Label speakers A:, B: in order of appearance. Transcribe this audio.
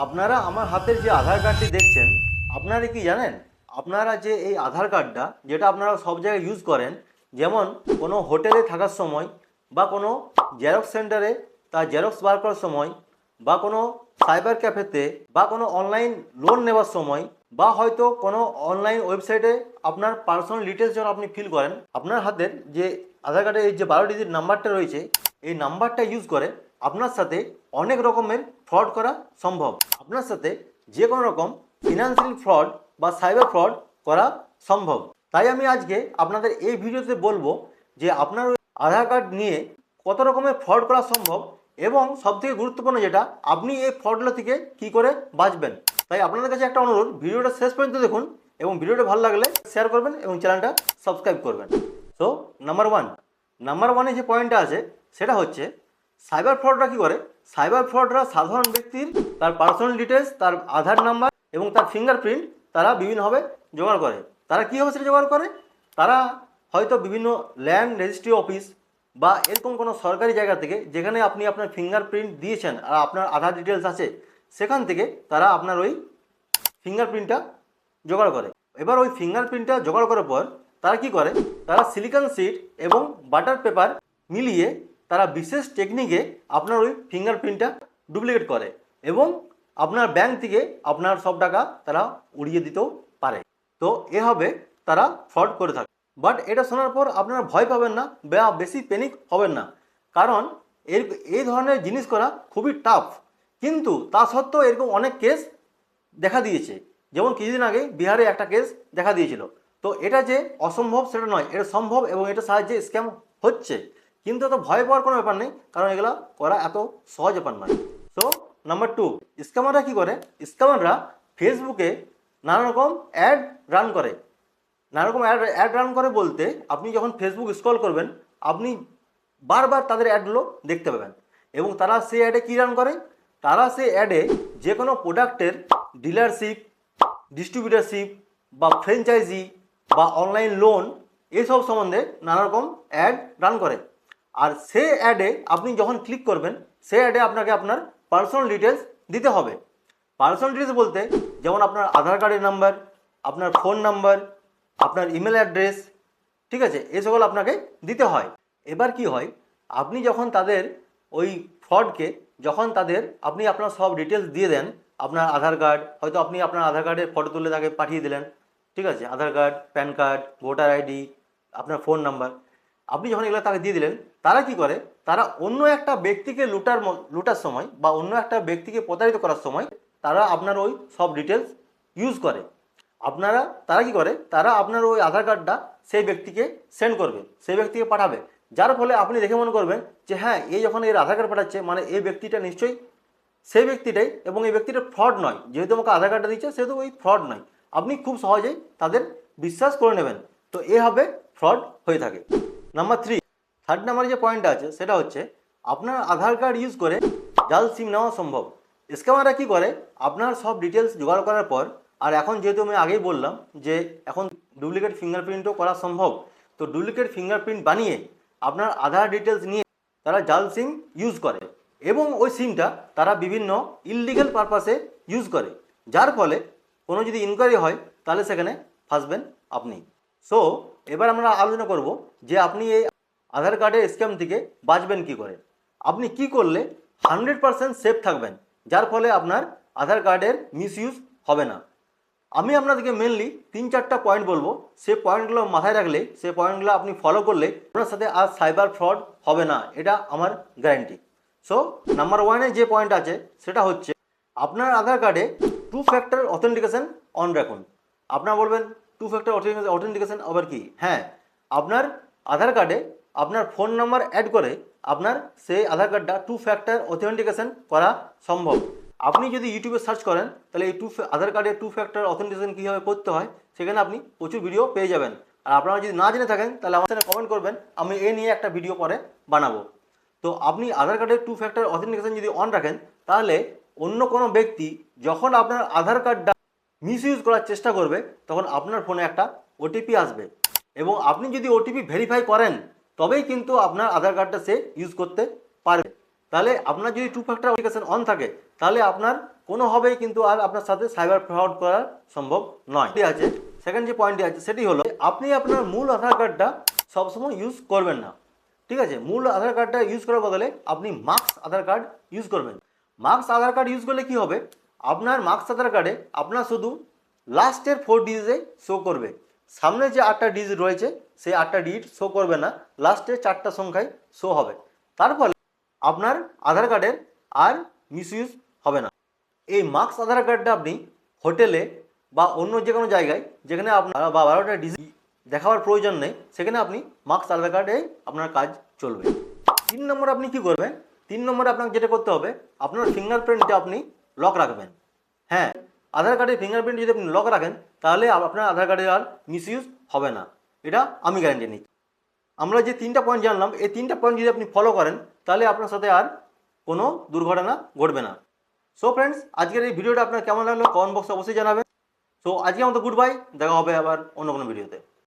A: আপনারা আমার হাতের যে আধার কার্ডটি দেখছেন, আপনারা কি জানেন? আপনারা যে এই আধার কার্ডটা, যেটা আপনারা সব জায়গায় ইউজ করেন, যেমন কোনো হোটেলে থাকার সময় বা কোনো জেরক্স সেন্টারে তার জেরক্স বার করার সময় বা কোনো সাইবার ক্যাফেতে বা কোনো অনলাইন লোন নেওয়ার সময় বা হয়তো কোনো অনলাইন ওয়েবসাইটে আপনার পার্সোনাল ডিটেলস যখন আপনি ফিল করেন, আপনার হাতের যে আধার কার্ডের এই যে বারো ডিজিট নাম্বারটা রয়েছে, এই নাম্বারটা ইউজ করে আপনার সাথে অনেক রকমের ফ্রড করা সম্ভব। আপনার সাথে যে কোনো রকম ফিনান্সিয়াল ফ্রড বা সাইবার ফ্রড করা সম্ভব। তাই আমি আজকে আপনাদের এই ভিডিওতে বলব যে আপনার আধার কার্ড নিয়ে কত রকমের ফ্রড করা সম্ভব এবং সবথেকে গুরুত্বপূর্ণ যেটা, আপনি এই ফ্রডগুলো থেকে কি করে বাঁচবেন। তাই আপনাদের কাছে একটা অনুরোধ, ভিডিওটা শেষ পর্যন্ত দেখুন এবং ভিডিওটা ভালো লাগলে শেয়ার করবেন এবং চ্যানেলটা সাবস্ক্রাইব করবেন। সো নাম্বার ওয়ান নাম্বার ওয়ানে যে পয়েন্টটা আছে, সেটা হচ্ছে সাইবার ফ্রডরা কী করে? সাইবার ফ্রডরা সাধারণ ব্যক্তির তার পার্সোনাল ডিটেলস তার আধার নাম্বার এবং তার ফিঙ্গারপ্রিন্ট তারা বিভিন্নভাবে জোগাড় করে। তারা কীভাবে সেটা জোগাড় করে? তারা হয়তো বিভিন্ন ল্যান্ড রেজিস্ট্রি অফিস বা এরকম কোনো সরকারি জায়গা থেকে যেখানে আপনি আপনার ফিঙ্গারপ্রিন্ট দিয়েছেন আর আপনার আধার ডিটেলস আছে, সেখান থেকে তারা আপনার ওই ফিঙ্গারপ্রিন্টটা জোগাড় করে। এবার ওই ফিঙ্গারপ্রিন্টটা জোগাড় করার পর তারা কি করে? তারা সিলিকন সিট এবং বাটার পেপার মিলিয়ে তারা বিশেষ টেকনিকে আপনার ওই ফিঙ্গারপ্রিন্টটা ডুপ্লিকেট করে এবং আপনার ব্যাংক থেকে আপনার সব টাকা তারা উড়িয়ে দিতেও পারে। তো এভাবে তারা ফ্রড করে থাকে। বাট এটা শোনার পর আপনারা ভয় পাবেন না বা বেশি প্যানিক হবেন না। কারণ এর, এই ধরনের জিনিস করা খুবই টাফ কিন্তু তা সত্ত্বেও এরকম অনেক কেস দেখা দিয়েছে। যেমন কিছুদিন আগে বিহারে একটা কেস দেখা দিয়েছিল। তো এটা যে অসম্ভব সেটা নয়, এটা সম্ভব এবং এটা সাহায্যে স্ক্যাম হচ্ছে। কিন্তু এত ভয় পাওয়ার কোনো ব্যাপার নেই, কারণ এগুলো করা এত সহজ ব্যাপার নয়। তো নাম্বার টু স্ক্যামাররা কী করে? স্ক্যামাররা ফেসবুকে নানা রকম অ্যাড রান করে। নানা রকম অ্যাড অ্যাড রান করে বলতে আপনি যখন ফেসবুক স্ক্রল করবেন, আপনি বারবার তাদের অ্যাডগুলো দেখতে পাবেন। এবং তারা সেই অ্যাডে কী রান করে? তারা সেই অ্যাডে যে কোনো প্রোডাক্টের ডিলারশিপ ডিস্ট্রিবিউটারশিপ বা ফ্র্যাঞ্চাইজি বা অনলাইন লোন এসব সম্বন্ধে নানা রকম অ্যাড রান করে। আর সে অ্যাডে আপনি যখন ক্লিক করবেন, সে অ্যাডে আপনাকে আপনার পার্সোনাল ডিটেলস দিতে হবে। পার্সোনাল ডিটেলস বলতে যেমন আপনার আধার কার্ডের নাম্বার আপনার ফোন নাম্বার আপনার ইমেল অ্যাড্রেস ঠিক আছে? এই সকল আপনাকে দিতে হয়। এবার কি হয়? আপনি যখন তাদের ওই ফ্রডকে যখন তাদের আপনি আপনার সব ডিটেলস দিয়ে দেন, আপনার আধার কার্ড হয়তো আপনি আপনার আধার কার্ডের ফটো তুলে তাকে পাঠিয়ে দিলেন, ঠিক আছে? Aadhaar card PAN card voter ID আপনার ফোন নাম্বার আপনি যখন এগুলো তাকে দিয়ে দিলেন, তারা কি করে? তারা অন্য একটা ব্যক্তিকে লুটার লুটার সময় বা অন্য একটা ব্যক্তিকে প্রতারিত করার সময় তারা আপনার ওই সব ডিটেলস ইউজ করে। আপনারা, তারা কি করে? তারা আপনার ওই আধার কার্ডটা সেই ব্যক্তিকে সেন্ড করবে, সেই ব্যক্তিকে পাঠাবে। যার ফলে আপনি দেখে মনে করবেন যে হ্যাঁ এই যখন এর আধার কার্ড পাঠাচ্ছে মানে এই ব্যক্তিটা নিশ্চয়ই সেই ব্যক্তিটাই এবং এই ব্যক্তিটা ফ্রড নয়। যেহেতু আমাকে আধার কার্ডটা দিচ্ছে সেহেতু ওই ফ্রড নয়। আপনি খুব সহজেই তাদের বিশ্বাস করে নেবেন। তো এভাবে ফ্রড হয়ে থাকে। নাম্বার থ্রি থার্ড নাম্বার যে পয়েন্টটা আছে, সেটা হচ্ছে আপনার আধার কার্ড ইউজ করে জাল সিম নেওয়া সম্ভব। স্ক্যামাররা কী করে? আপনার সব ডিটেলস জোগাড় করার পর, আর এখন যেহেতু আমি আগেই বললাম যে এখন ডুপ্লিকেট ফিঙ্গারপ্রিন্টও করা সম্ভব, তো ডুপ্লিকেট ফিঙ্গারপ্রিন্ট বানিয়ে আপনার আধার ডিটেলস নিয়ে তারা জাল সিম ইউজ করে এবং ওই সিমটা তারা বিভিন্ন ইললিগাল পারপাসে ইউজ করে। যার ফলে কোনো যদি ইনকোয়ারি হয়, তাহলে সেখানে ফাঁসবেন আপনি। সো এবার আমরা আলোচনা করব যে আপনি এই আধার কার্ডের স্ক্যাম থেকে বাঁচবেন কি করে। আপনি কি করলে হান্ড্রেড পারসেন্ট সেফ থাকবেন, যার ফলে আপনার আধার কার্ডের মিসইউজ হবে না। আমি আপনাদেরকে মেনলি তিন চারটা পয়েন্ট বলব। সেই পয়েন্টগুলো মাথায় রাখলে, সেই পয়েন্টগুলো আপনি ফলো করলে আপনার সাথে আর সাইবার ফ্রড হবে না, এটা আমার গ্যারান্টি সো নাম্বার ওয়ানে যে পয়েন্ট আছে, সেটা হচ্ছে আপনার আধার কার্ডে টু ফ্যাক্টর অথেন্টিকেশন অন রাখুন আপনারা বলবেন টু ফ্যাক্টর অথেন্টিকেশন আবার কি? হ্যাঁ আপনার আধার কার্ডে আপনার ফোন নাম্বার অ্যাড করে আপনার সেই আধার কার্ডটা টু ফ্যাক্টর অথেন্টিকেশন করা সম্ভব। আপনি যদি ইউটিউবে সার্চ করেন, তাহলে এই টু আধার কার্ডে টু ফ্যাক্টর অথেন্টিকেশন কীভাবে করতে হয়, সেখানে আপনি প্রচুর ভিডিও পেয়ে যাবেন। আর আপনারা যদি না জেনে থাকেন, তাহলে আমার সাথে কমেন্ট করবেন, আমি এ নিয়ে একটা ভিডিও পরে বানাবো। তো আপনি আধার কার্ডের টু ফ্যাক্টর অথেন্টিকেশন যদি অন রাখেন, তাহলে অন্য কোনো ব্যক্তি যখন আপনার আধার কার্ডটা মিসইউজ করার চেষ্টা করবে, তখন আপনার ফোনে একটা ওটিপি আসবে। এবং আপনি যদি ওটিপি ভেরিফাই করেন, তবেই কিন্তু আপনার আধার কার্ডটা সে ইউজ করতে পারবে। তাহলে আপনার যদি টু ফ্যাক্টর অথেন্টিকেশন অন থাকে, তাহলে আপনার কোনোভাবেই কিন্তু আর আপনার সাথে সাইবার ফ্রড করা সম্ভব নয়। আছে সেকেন্ড যে পয়েন্টটি আছে, সেটি হলো, আপনি আপনার মূল আধার কার্ডটা সবসময় ইউজ করবেন না। ঠিক আছে, মূল আধার কার্ডটা ইউজ করার বদলে আপনি মার্কস আধার কার্ড ইউজ করবেন। মার্কস আধার কার্ড ইউজ করলে কি হবে? আপনার মার্কস আধার কার্ডে আপনার শুধু লাস্টের ফোর ডিজিটে শো করবে। সামনে যে আটটা ডিজিট রয়েছে, সেই আটটা ডিজিট শো করবে না লাস্টের চারটা সংখ্যায় শো হবে। তার ফলে আপনার আধার কার্ডের আর মিসইউজ হবে না। এই মার্কস আধার কার্ডটা আপনি হোটেলে বা অন্য যে কোনো জায়গায়, যেখানে আপনার বা বারোটা ডিজি দেখাবার প্রয়োজন নেই, সেখানে আপনি মার্কস আধার কার্ডে আপনার কাজ চলবে। তিন নম্বর আপনি কি করবেন? তিন নম্বরে আপনাকে যেটা করতে হবে, আপনার ফিঙ্গারপ্রিন্টটা আপনি লক রাখবেন। হ্যাঁ আধার কার্ডের ফিঙ্গারপ্রিন্ট যদি আপনি লক রাখেন, তাহলে আপনার আধার কার্ডের আর মিসইউজ হবে না। এটা আমি গ্যারান্টি নিচ্ছি। আমরা যে তিনটা পয়েন্ট জানলাম, এই তিনটা পয়েন্ট যদি আপনি ফলো করেন, তাহলে আপনার সাথে আর কোনো দুর্ঘটনা ঘটবে না। সো ফ্রেন্ডস আজকের এই ভিডিওটা আপনার কেমন লাগল? কমেন্ট বক্সে অবশ্যই জানাবেন। সো আজকে আমাদের গুড বাই দেখা হবে আবার অন্য কোনো ভিডিওতে